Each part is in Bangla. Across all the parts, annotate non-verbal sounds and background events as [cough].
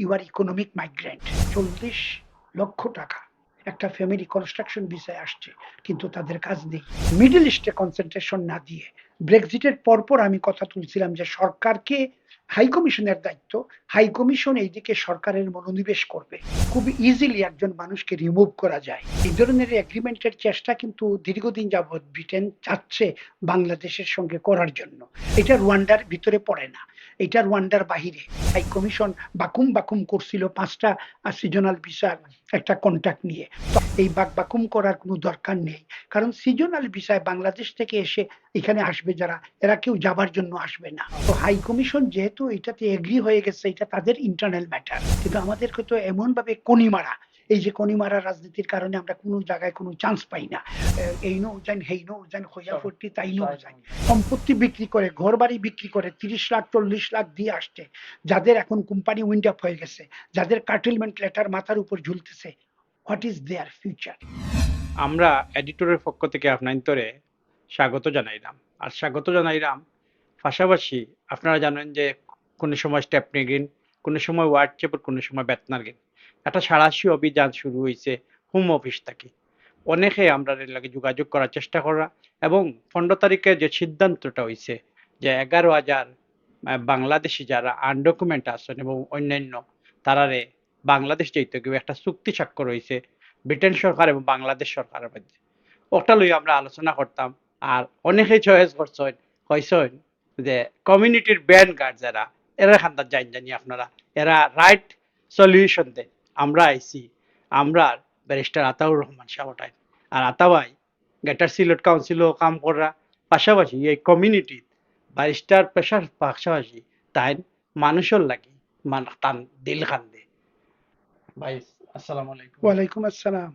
ইউ আর ইকোনমিক মাইগ্রেন্ট চল্লিশ লক্ষ টাকা। একটা ফ্যামিলি কনস্ট্রাকশন বিষয় আসছে, কিন্তু তাদের কাজ নেই। মিডল ইস্টে কনসেন্ট্রেশন না দিয়ে ব্রেক্সিটের পরপর আমি কথা তুলছিলাম যে সরকারকে হাই কমিশনের দায়িত্ব হাই কমিশন এইদিকে সরকারের মনোনিবেশ করবে। খুব ইজিলি একজন মানুষকে রিমুভ করা যায়। এই ধরনের এগ্রিমেন্টের চেষ্টা কিন্তু দীর্ঘদিন যাবৎ ব্রিটেন চাচ্ছে বাংলাদেশের সঙ্গে করার জন্য। এটা রুয়ান্ডার ভিতরে পড়ে না। এটা রুয়ান্ডার বাহিরে। হাইকমিশন বাকুম বাকুম করছিল পাঁচটা সিজনাল ভিসার একটা কন্ট্যাক্ট নিয়ে। এই বাক বাকুম করার কোনো দরকার নেই। কারণ সিজনাল ভিসায় বাংলাদেশ থেকে এসে এখানে আসবে যারা, এরা কেউ যাবার জন্য আসবে না। তো হাই কমিশন যেহেতু এটাতে এগ্রি হয়ে গেছে, এটা তাদের ইন্টারনাল ম্যাটার কিন্তু আমাদেরকে তো এমনভাবে কনি মারা এই যে কনি মারা রাজনীতির কারণে আমরা কোনো জায়গায় কোনো চান্স পাই না। এই নো উজান হেই নো উজান হইয়া ফুর্তি তাই নো উজান। সম্পত্তি বিক্রি করে ঘর বাড়ি বিক্রি করে তিরিশ লাখ চল্লিশ লাখ দিয়ে আসছে। যাদের এখন কোম্পানি উইন্ড আপ হয়ে গেছে যাদের কার্টেলমেন্ট লেটার মাথার উপর ঝুলতেছে হোয়াট ইজ দেয়ার ফিউচার আমরা এডিটরের পক্ষ থেকে আপনার স্বাগত জানাইলাম। আর স্বাগত জানাইলাম পাশাপাশি আপনারা জানেন যে কোনো সময় স্টেপনি গ্রিন কোনো সময় হোয়াটসঅ্যাপ কোনো সময় বেতনার গ্রিন একটা সারাশি অভিযান শুরু হয়েছে হোম অফিস থেকে। অনেকে আমরা এর লাগে যোগাযোগ করার চেষ্টা করা এবং পনেরো তারিখে যে সিদ্ধান্তটা হয়েছে যে এগারো হাজার বাংলাদেশি যারা আনডকুমেন্ট আছেন এবং অন্যান্য তারারে বাংলাদেশ যেতে গিয়ে একটা চুক্তি স্বাক্ষর হয়েছে ব্রিটেন সরকার এবং বাংলাদেশ সরকারের মধ্যে। ওটা লই আমরা আলোচনা করতাম আর অনেকেই চয়েস করছেন, কইছেন যে কমিউনিটির ব্যান্ড গার্ড যারা, এরা খান্দার জান জানি আপনারা, এরা রাইট সলিউশন দেয় আমরা আইসি আমরা ব্যারিস্টার আতাউর রহমান সাহটাই আর আতাবাই, গেটার সিলেট কাউন্সিলও কাম করা, পাশাপাশি এই কমিউনিটি ব্যারিস্টার পেশার পাশাপাশি তাই মানুষের লাগে মান তান দিল খান দে ভাই, আসসালামু আলাইকুম। ওয়ালাইকুম আসসালাম।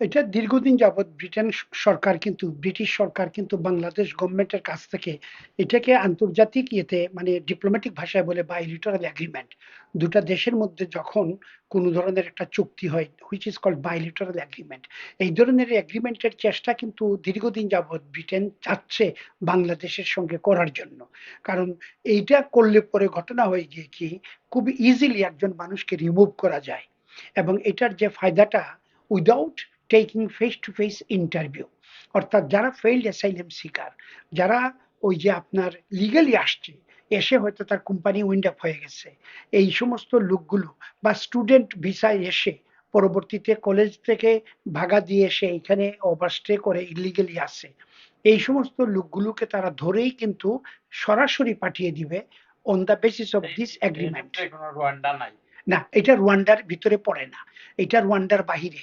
এটা দীর্ঘদিন যাবৎ ব্রিটেন সরকার কিন্তু, ব্রিটিশ সরকার কিন্তু বাংলাদেশ গভর্নমেন্টের কাছ থেকে এটাকে আন্তর্জাতিক ইয়েতে মানে ডিপ্লোম্যাটিক ভাষায় বলে বাইলিটারাল এগ্রিমেন্ট দুটা দেশের মধ্যে যখন কোনো ধরনের একটা চুক্তি হয় which is called bilateral agreement এই ধরনের এগ্রিমেন্টের চেষ্টা কিন্তু দীর্ঘদিন যাবৎ ব্রিটেন চাচ্ছে বাংলাদেশের সঙ্গে করার জন্য। কারণ এইটা করলে পরে ঘটনা হয়ে গিয়ে কি, খুব ইজিলি একজন মানুষকে রিমুভ করা যায়। এবং এটার যে ফায়দাটা without taking face to face interview অর্থাৎ যারা ফেইল্ড অ্যাসাইলেম সিকার যারা ওই যে আপনার লিগালি আসছে এসে হয়তো তার কোম্পানি উইন্ড আপ হয়ে গেছে। এই সমস্ত লোকগুলো বা স্টুডেন্ট ভিসায় এসে পরবর্তীতে কলেজ থেকে ভাগা দিয়ে এসে এখানে ওভারস্টে করে ইলিগালি আসে। এই সমস্ত লোকগুলোকে তারা ধরেই কিন্তু সরাসরি পাঠিয়ে দিবে on the basis of this agreement না এটা রুয়ান্ডার ভিতরে পড়ে না। এটা রুয়ান্ডার বাহিরে।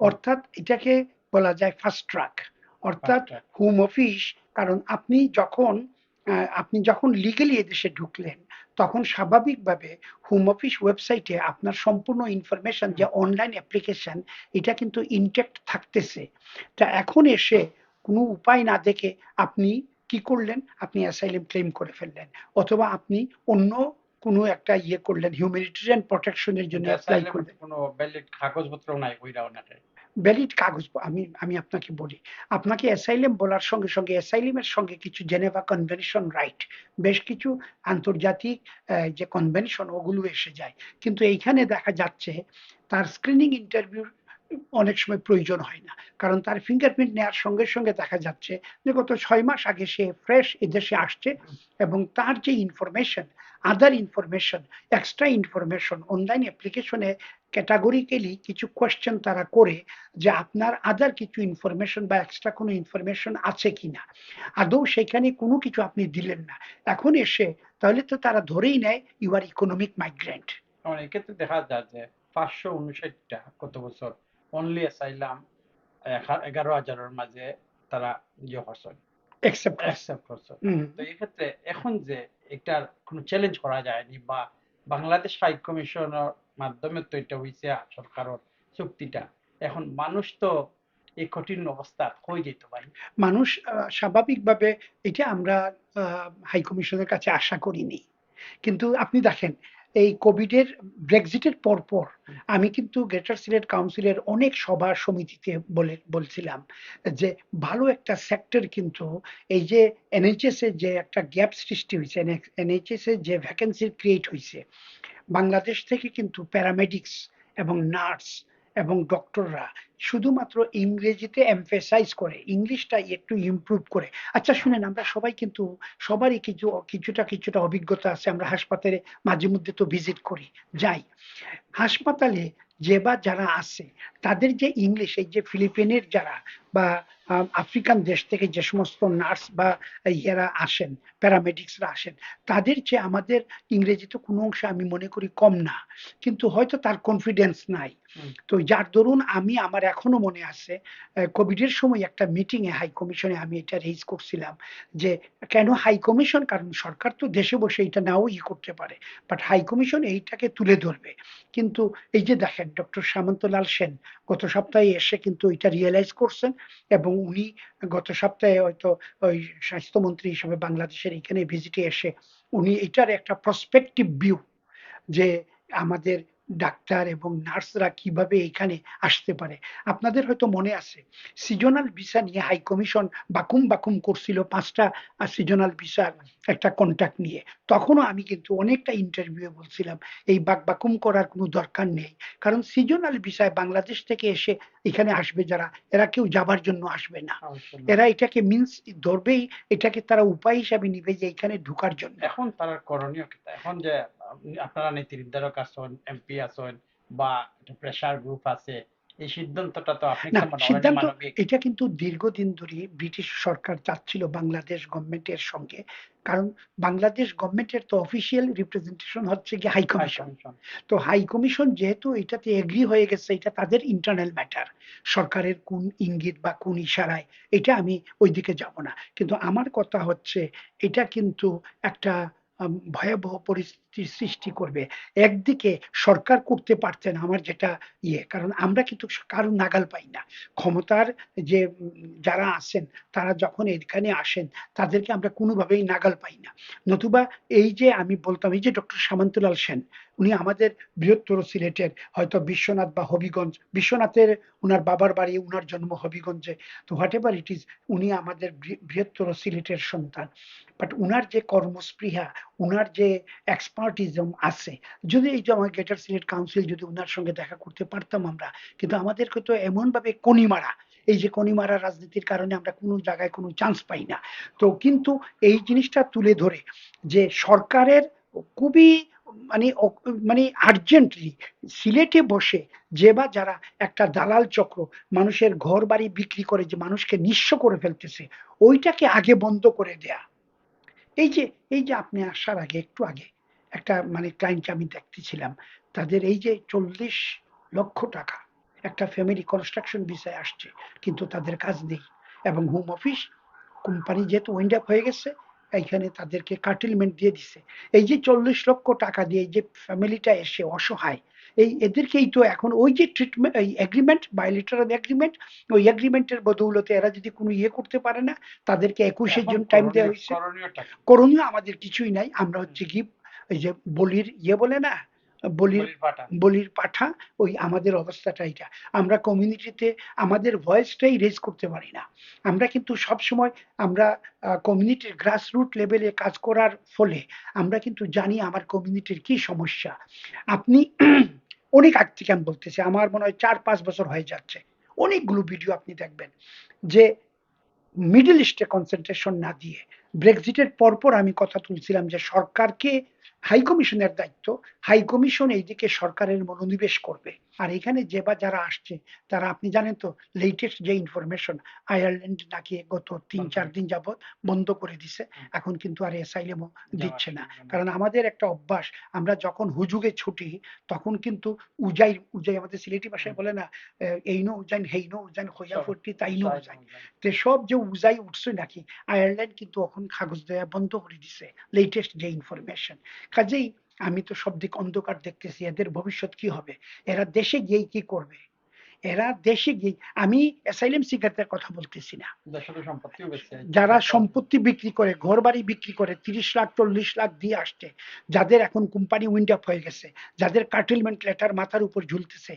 অর্থাৎ এটাকে বলা যায় ফাস্ট ট্রাক অর্থাৎ হোম অফিস কারণ আপনি যখন আপনি যখন লিগেলি এদেশে ঢুকলেন তখন স্বাভাবিকভাবে হোম অফিস ওয়েবসাইটে আপনার সম্পূর্ণ ইনফরমেশন যে অনলাইন অ্যাপ্লিকেশন এটা কিন্তু ইনটেক্ট থাকতেছে। তা এখন এসে কোনো উপায় না দেখে আপনি কি করলেন? আপনি অ্যাসাইলেম ক্লেম করে ফেললেন। অথবা আপনি অন্য কোনো একটা ইয়ে করলেন হিউম্যানিটেরিয়ান প্রোটেকশনের জন্য অ্যাপ্লাই করলেন। কোনো ভ্যালিড কাগজপত্র নাই কইরা ওনাকে ভ্যালিড কাগজ আমি আমি আপনাকে বলি আপনাকে অ্যাসাইলেম বলার সঙ্গে সঙ্গে অ্যাসাইলেমের সঙ্গে কিছু জেনেভা কনভেনশন রাইট বেশ কিছু আন্তর্জাতিক যে কনভেনশন ওগুলো এসে যায়। কিন্তু এইখানে দেখা যাচ্ছে তার স্ক্রিনিং ইন্টারভিউ অনেক সময় প্রয়োজন হয় না। কারণ তার ফিঙ্গারপ্রিন্ট নেওয়ার সঙ্গে সঙ্গে দেখা যাচ্ছে যে গত ছয় মাস আগে সে ফ্রেশ এদেশে আসছে এবং তার যে information other information extra information online অ্যাপ্লিকেশনে ক্যাটাগরিক্যালি কিছু কোয়েশ্চেন তারা করে যে আপনার আদার কিছু ইনফরমেশন বা এক্সট্রা কোনো ইনফরমেশন আছে কিনা। আদৌ সেখানে কোনো কিছু আপনি দিলেন না। এখন এসে তাহলে তো তারা ধরেই নেয় ইউ আর ইকোনমিক মাইগ্রেন্ট এক্ষেত্রে দেখা যায় যে পাঁচশো উনষাটটা কত বছর অনলি অ্যাসাইলাম এগারো হাজারের মাঝে তারা ইয়ে করছেন একসেপ্ট অ্যাকসেপ্ট করছেন তো এক্ষেত্রে এখন যে এটার কোনো চ্যালেঞ্জ করা যায়নি বা বাংলাদেশ হাই কমিশনের মাধ্যমে তো এটা হয়েছে সরকারের চুক্তিটা। এখন মানুষ তো এই কঠিন অবস্থা হয়ে যেতে ভাই? মানুষ স্বাভাবিকভাবে এটা আমরা হাই কমিশনের কাছে আশা করিনি। কিন্তু আপনি দেখেন এই কোভিডের, ব্রেক্সিটের পরপর আমি কিন্তু গ্রেটার সিলেট কাউন্সিলের অনেক সভা সমিতিতে বলে, বলছিলাম যে ভালো একটা সেক্টর কিন্তু এই যে এনএইচএস এর যে একটা গ্যাপ সৃষ্টি হয়েছে এনএইচএস যে ভ্যাকেন্সি ক্রিয়েট হয়েছে, বাংলাদেশ থেকে কিন্তু প্যারামেডিক্স এবং নার্স এবং ডক্টররা শুধুমাত্র ইংরেজিতে এমফেসাইজ করে, ইংলিশটা একটু ইম্প্রুভ করে। আচ্ছা শুনেন, আমরা সবাই কিন্তু সবারই কিছু, কিছুটা কিছুটা অভিজ্ঞতা আছে। আমরা হাসপাতালে মাঝে মধ্যে তো ভিজিট করি, যাই। হাসপাতালে যে বা যারা আছে, তাদের যে ইংলিশ এই যে ফিলিপিনের যারা বা আফ্রিকান দেশ থেকে যে সমস্ত নার্স বা ইয়েরা আসেন প্যারামেডিক্সরা আসেন তাদের যে আমাদের ইংরেজিতে কোনো অংশে আমি মনে করি কম না। কিন্তু হয়তো তার কনফিডেন্স নাই। তো যার দরুন আমি আমার এখনও মনে আছে কোভিডের সময় একটা মিটিং এ হাই কমিশনে আমি এটা রেজ করছিলাম যে কেন হাই কমিশন কারণ সরকার তো দেশে বসে এটা নাও ই করতে পারে। বাট হাই কমিশন এইটাকে তুলে ধরবে। কিন্তু এই যে দেখেন ডক্টর সামন্তলাল সেন গত সপ্তাহে এসে কিন্তু এটা রিয়েলাইজ করছেন। এবং উনি গত সপ্তাহে হয়তো ওই স্বাস্থ্যমন্ত্রী হিসেবে বাংলাদেশের এখানে ভিজিটে এসে, উনি এটার একটা প্রসপেক্টিভ ভিউ যে আমাদের ডাক্তার এবং নার্সরা কীভাবে এখানে আসতে পারে? আপনাদের হয়তো মনে আছে সিজনাল ভিসা নিয়ে হাই কমিশন বাকুম বাকুম করছিল পাঁচটা সিজনাল ভিসার একটা কন্ট্যাক্ট নিয়ে। তখনও আমি কিন্তু অনেকটা ইন্টারভিউ বলছিলাম এই বাক বাকুম করার কোনো দরকার নেই। কারণ সিজনাল ভিসায় বাংলাদেশ থেকে এসে এখানে আসবে যারা এরা কেউ যাবার জন্য আসবে না। এরা এটাকে মিন্স ধরবেই এটাকে তারা উপায় হিসাবে নিবে যে এখানে ঢুকার জন্য। এখন তারা করণীয় এখন যে আপনারা নীতি নির্ধারক আছেন এমপি আছেন বা প্রেসার গ্রুপ আছে এই সিদ্ধান্তটা তো আপনি সিদ্ধান্ত এটা কিন্তু দীর্ঘদিন ধরে ব্রিটিশ সরকার চাচ্ছিল বাংলাদেশ গভর্নমেন্টের সঙ্গে। কারণ বাংলাদেশ গভর্নমেন্টের তো অফিসিয়াল রিপ্রেজেন্টেশন হচ্ছে কি হাই High কমিশন Commission। তো হাই কমিশন যেহেতু এটাতে এগ্রি হয়ে গেছে এটা তাদের ইন্টারনাল ম্যাটার সরকারের কোন ইঙ্গিত বা কোন ইশারায় এটা আমি ওইদিকে যাব না। কিন্তু আমার কথা হচ্ছে এটা কিন্তু একটা ভয়াবহ ভয়াবহ পরিস্থিতির সৃষ্টি করবে। একদিকে সরকার করতে পারতেন আমার যেটা ইয়ে কারণ আমরা কিন্তু কারও নাগাল পাই না। ক্ষমতার যে যারা আছেন, তারা যখন এখানে আসেন, তাদেরকে আমরা কোনোভাবেই নাগাল পাই না। নতুবা এই যে আমি বলতাম, এই যে ডক্টর সামন্তলাল সেন, উনি আমাদের বৃহত্তর সিলেটের, হয়তো বিশ্বনাথ বা হবিগঞ্জ, বিশ্বনাথের উনার বাবার বাড়ি, উনার জন্ম হবিগঞ্জে, তো হোয়াট এভার ইট ইজ উনি আমাদের বৃহত্তর সিলেটের সন্তান। বাট উনার যে কর্মস্পৃহা উনার যে এক্সপার্টিজম আছে, যদি এই যে আমার গ্রেটার সিলেট কাউন্সিল যদি উনার সঙ্গে দেখা করতে পারতাম আমরা, কিন্তু আমাদেরকে তো এমনভাবে কনিমারা এই যে কনিমারা রাজনীতির কারণে আমরা কোনো জায়গায় কোনো চান্স পাই না। তো কিন্তু এই জিনিসটা তুলে ধরে যে সরকারের খুবই মানে মানে আর্জেন্টলি সিলেটে বসে যে বা যারা একটা দালাল চক্র, মানুষের ঘর বাড়ি বিক্রি করে যে মানুষকে নিঃস্ব করে ফেলতেছে, ওইটাকে আগে বন্ধ করে দেয়া। এই যে এই যে আপনি আসার আগে, একটু আগে একটা মানে ক্লায়েন্টকে আমি দেখতেছিলাম, তাদের এই যে চল্লিশ লক্ষ টাকা একটা ফ্যামিলি কনস্ট্রাকশন বিষয়ে আসছে, কিন্তু তাদের কাজ নেই এবং হোম অফিস কোম্পানি যেহেতু উইন্ড আপ হয়ে গেছে, এইখানে তাদেরকে কার্টিলমেন্ট দিয়ে দিছে। এই যে চল্লিশ লক্ষ টাকা দিয়ে এই যে ফ্যামিলিটা এসে অসহায় এই এদেরকেই তো এখন ওই যে ট্রিটমেন্ট এই এগ্রিমেন্ট বাইলিটারাল এগ্রিমেন্ট ওই এগ্রিমেন্টের বদৌলতে এরা যদি কোনো ইয়ে করতে পারে না তাদেরকে একুশের জন জন্য টাইম দেওয়া হয়েছে। করণীয় আমাদের কিছুই নাই আমরা হচ্ছে কি এই যে বলির ইয়ে বলে না বলির বলির পাঠা। বলির পাঠা ওই আমাদের অবস্থাটা এটা আমরা কমিউনিটিতে আমাদের ভয়েসটাই রেজ করতে পারি না। আমরা কিন্তু সব সময় আমরা কমিউনিটির গ্রাসরুট লেভেলে কাজ করার ফলে আমরা কিন্তু জানি আমার কমিউনিটির কি সমস্যা। আপনি [clears throat] অনেক আগ থেকে আমি বলতেছি আমার মনে হয় চার পাঁচ বছর হয়ে যাচ্ছে। অনেকগুলো ভিডিও আপনি দেখবেন যে মিডল ইস্টে কনসেন্ট্রেশন না দিয়ে ব্রেক্সিটের পরপর আমি কথা তুলছিলাম যে সরকারকে হাই কমিশনের দায়িত্ব হাই কমিশন এইদিকে সরকারের মনোনিবেশ করবে। আর এখানে যে বা যারা আসছে তারা আপনি জানেন তো লেটেস্ট যে ইনফরমেশন আয়ারল্যান্ড নাকি গত তিন চার দিন যাবত বন্ধ করে দিছে। এখন কিন্তু আর এসাইলেমও দিচ্ছে না। কারণ আমাদের একটা অভ্যাস আমরা যখন হুজুগে ছুটি তখন কিন্তু উজাই উজাই আমাদের সিলেটি ভাষায় বলে না এই নো উজাইন হেই নো উজাইন হইয়া ফোরটি তাই নো উজাইন। তে সব যে উজাই উঠছে নাকি আয়ারল্যান্ড কিন্তু এখন কাগজ দেয়া বন্ধ করে দিছে লেটেস্ট যে ইনফরমেশন কাজেই আমি তো সব দিক অন্ধকার দেখতেছি এদের ভবিষ্যৎ কি হবে? এরা দেশে গিয়ে কি করবে? এরা দেশে গিয়ে আমি অ্যাসাইলেম সিকারদের কথা বলতেছি না। যারা সম্পত্তি বিক্রি করে ঘর বাড়ি বিক্রি করে তিরিশ লাখ চল্লিশ লাখ দিয়ে আসছে যাদের এখন কোম্পানি উইন্ড আপ হয়ে গেছে যাদের কার্টেলমেন্ট লেটার মাথার উপর ঝুলতেছে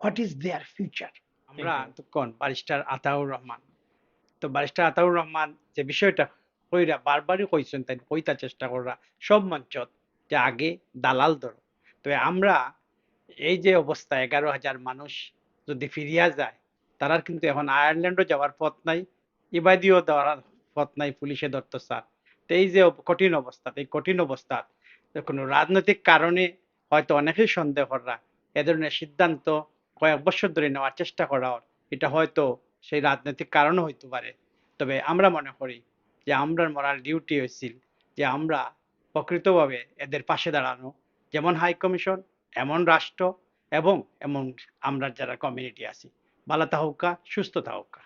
হোয়াট ইজ দেয়ার ফিউচার আমরা তখন বারিস্টার আতাউর রহমান। তো বারিস্টার আতাউর রহমান যে বিষয়টা কইরা বারবারই কইছেন তাই কইতা চেষ্টা করা সব মঞ্চত যে আগে দালাল ধরো। তবে আমরা এই যে অবস্থা, এগারো হাজার মানুষ যদি ফিরিয়া যায় তারার কিন্তু এখন আয়ারল্যান্ডও যাওয়ার পথ নাই, ইবাদিও দেওয়ার পথ নাই পুলিশে ধরতো স্যার। তো এই যে কঠিন অবস্থা, এই কঠিন অবস্থা কোনো রাজনৈতিক কারণে হয়তো অনেকেই সন্দেহ করা এ ধরনের সিদ্ধান্ত কয়েক বছর ধরে নেওয়ার চেষ্টা করা এটা হয়তো সেই রাজনৈতিক কারণও হইতে পারে। তবে আমরা মনে করি যে আমরা মরাল ডিউটি হয়েছিল যে আমরা প্রকৃতভাবে এদের পাশে দাঁড়ানো, যেমন হাই কমিশন এমন রাষ্ট্র এবং এমন আমরা যারা কমিউনিটি আছি। বালা তাহকা সুস্থ থাকুকা।